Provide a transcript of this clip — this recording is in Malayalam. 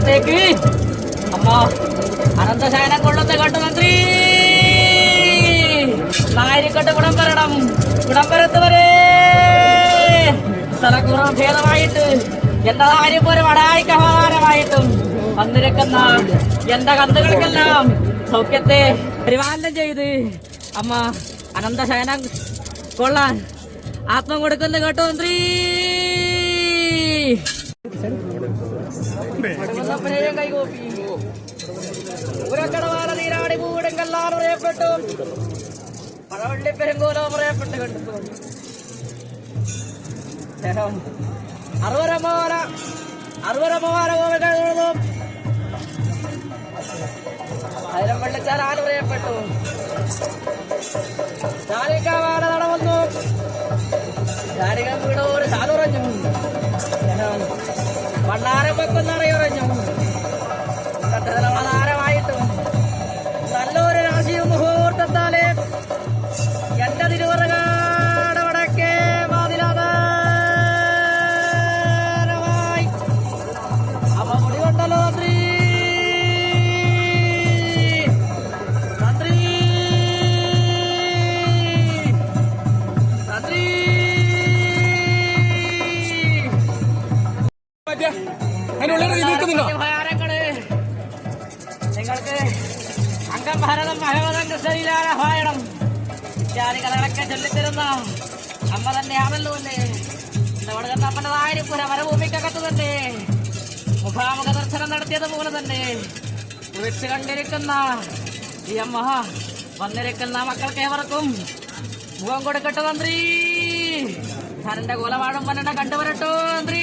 കൊട്ടാരത്തേക്ക് അമ്മ അനന്തശയനം കൊള്ളുന്ന കണ്ടു മന്ത്രി നായരിക്കട്ട് ഗുണം വരണം ഗുണം വരത്തുവരെ സ്ഥലക്കുറവ് ഭേദമായിട്ട് എന്റെ കാര്യം പോലെ വടായിക്ക് അപമാനമായിട്ടും വന്നിരിക്കുന്ന എന്റെ കന്നുകൾക്കെല്ലാം സൗഖ്യത്തെ പരിപാലനം ചെയ്ത് അമ്മ അനന്തശയനം കൊള്ളാൻ ആത്മം കൊടുക്കുന്ന കേട്ടോ മന്ത്രി പടവന്നപ്പനെയും കൈകോപ്പി ഉരക്കടവാല നീരാടി പൂവിടെങ്കെല്ലാം പറയപ്പെട്ടു പഴവള്ളി പെരുങ്കോലോ പറയപ്പെട്ട് കണ്ടു അറുവരമോല അറുവരമോല കോവിലും ആയിരം വെള്ളിച്ചാൽ ആൽ പറയപ്പെട്ടു ചാലിക്കാവാട നടന്നു ചാരിക നിങ്ങൾക്ക് അംഗം ഭാരതം ഭഗവതം കൃഷ്ണയിലാരായണം ഇത്യാദി ചൊല്ലിത്തരുന്ന അമ്മ തന്നെയാണല്ലോ അല്ലേ? നമ്മുടെ കന്നപ്പന്റെതായ വരഭൂമിക്കകത്ത് തന്നെ മുഖാമുഖ ദർശനം നടത്തിയതുപോലെ തന്നെ. വിളിച്ചു കണ്ടിരിക്കുന്ന ഈ അമ്മ വന്നിരിക്കുന്ന മക്കൾക്ക് ഏവർക്കും മുഖം കൊടുക്കട്ടെ മന്ത്രി ധനന്റെ കൊലപാടും പന്നെ കണ്ടുവരട്ടോ മന്ത്രി